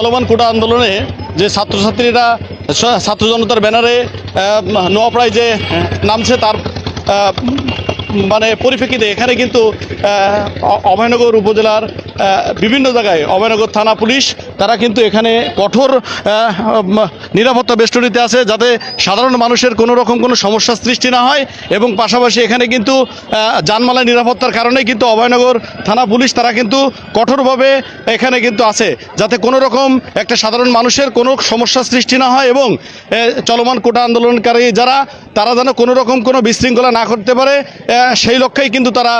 চলমান কোটা আন্দোলনে যে ছাত্রছাত্রীরা, ছাত্র জনতার ব্যানারে নোয়াপড়ায় যে নামছে তার মানে পরিপ্রেক্ষিতে এখানে কিন্তু অভয়নগর উপজেলার বিভিন্ন জায়গায় অভয়নগর থানা পুলিশ তারা কিন্তু এখানে কঠোর নিরাপত্তা বেষ্টনীতে আছে যাতে সাধারণ মানুষের কোনো রকম কোনো সমস্যার সৃষ্টি না হয় এবং পাশাপাশি এখানে কিন্তু আহ, যানমালা নিরাপত্তার কারণে কিন্তু অভয়নগর থানা পুলিশ তারা কিন্তু কঠোরভাবে এখানে কিন্তু আছে যাতে কোনো রকম একটা সাধারণ মানুষের কোনো সমস্যার সৃষ্টি না হয় এবং চলমান কোটা আন্দোলনকারী যারা তারা যেন কোনো রকম কোনো বিশৃঙ্খলা না করতে পারে সেই লক্ষ্যেই কিন্তু তারা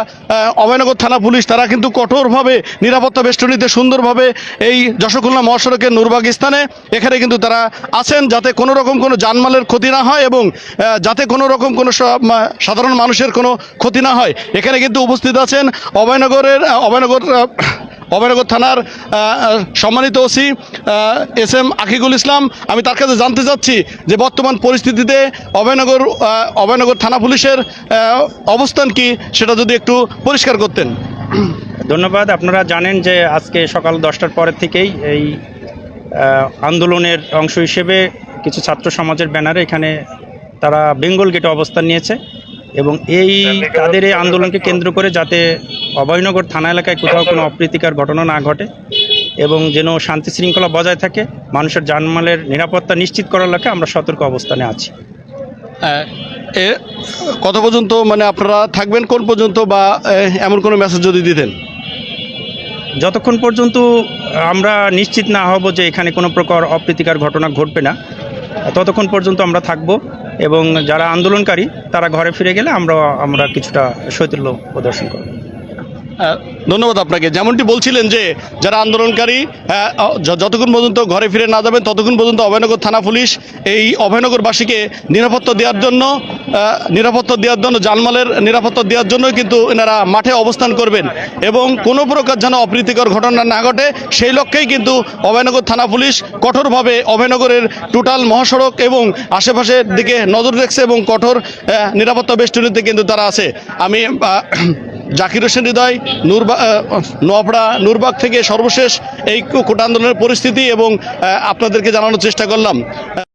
অভয়নগর থানা পুলিশ তারা কিন্তু কঠোরভাবে নিরাপত্তা বেষ্টনীতে সুন্দরভাবে এই যশোখুলনা মহাসড়কের নুরবাগ স্থানে এখানে কিন্তু তারা আছেন যাতে কোনো রকম কোনো জানমালের ক্ষতি না হয় এবং যাতে কোনো রকম কোনো সাধারণ মানুষের কোনো ক্ষতি না হয়। এখানে কিন্তু উপস্থিত আছেন অভয়নগরের অভয়নগর অভয়নগর থানার সম্মানিত OC S M Akikul Islam. আমি তার কাছে জানতে চাচ্ছি যে বর্তমান পরিস্থিতিতে অভয়নগর অভয়নগর থানা পুলিশের অবস্থান কি? সেটা যদি একটু পরিষ্কার করতেন। ধন্যবাদ। আপনারা জানেন যে আজকে সকাল দশটার পরের থেকেই এই আন্দোলনের অংশ হিসেবে কিছু ছাত্র সমাজের ব্যানারে এখানে তারা বেঙ্গল গেটে অবস্থান নিয়েছে এবং এই তাদের এই আন্দোলনকে কেন্দ্র করে যাতে অভয়নগর থানা এলাকায় কোথাও কোনো অপ্রীতিকর ঘটনা না ঘটে এবং যেন শান্তি শৃঙ্খলা বজায় থাকে মানুষের জানমালের নিরাপত্তা নিশ্চিত করার লক্ষ্যে আমরা সতর্ক অবস্থানে আছি। কত পর্যন্ত মানে আপনারা থাকবেন কোন পর্যন্ত বা এমন কোনো মেসেজ যদি দিতেন? যতক্ষণ পর্যন্ত আমরা নিশ্চিত না হব যে এখানে কোনো প্রকার অপ্রীতিকর ঘটনা ঘটবে না, ততক্ষণ পর্যন্ত আমরা থাকব এবং যারা আন্দোলনকারী, তারা ঘরে ফিরে গেলে আমরা আমরা কিছুটা শৈতল্য প্রদর্শন করব। ধন্যবাদ আপনাকে। যেমনটি বলছিলেন যে যারা আন্দোলনকারী আহ, যতক্ষণ পর্যন্ত ঘরে ফিরে না যাবেন ততক্ষণ পর্যন্ত অভয়নগর থানা পুলিশ এই অভয়নগরবাসীকে নিরাপত্তা দেওয়ার জন্য নিরাপত্তা দেওয়ার জন্য জানমালের নিরাপত্তা দেওয়ার জন্য কিন্তু এনারা মাঠে অবস্থান করবেন। এবং কোনো প্রকার যেন অপ্রীতিকর ঘটনা না ঘটে সেই লক্ষ্যেই কিন্তু অভয়নগর থানা পুলিশ কঠোরভাবে অভয়নগরের টোটাল মহাসড়ক এবং আশেপাশের দিকে নজর রাখছে এবং কঠোর নিরাপত্তা বেষ্টনীতে কিন্তু তারা আছে। আমি জাকির হোসেন হৃদয়, নূরবা নোয়াপড়া, নূরবাগ থেকে সর্বশেষ এই কোটা আন্দোলনের পরিস্থিতি এবং আপনাদেরকে জানানোর চেষ্টা করলাম।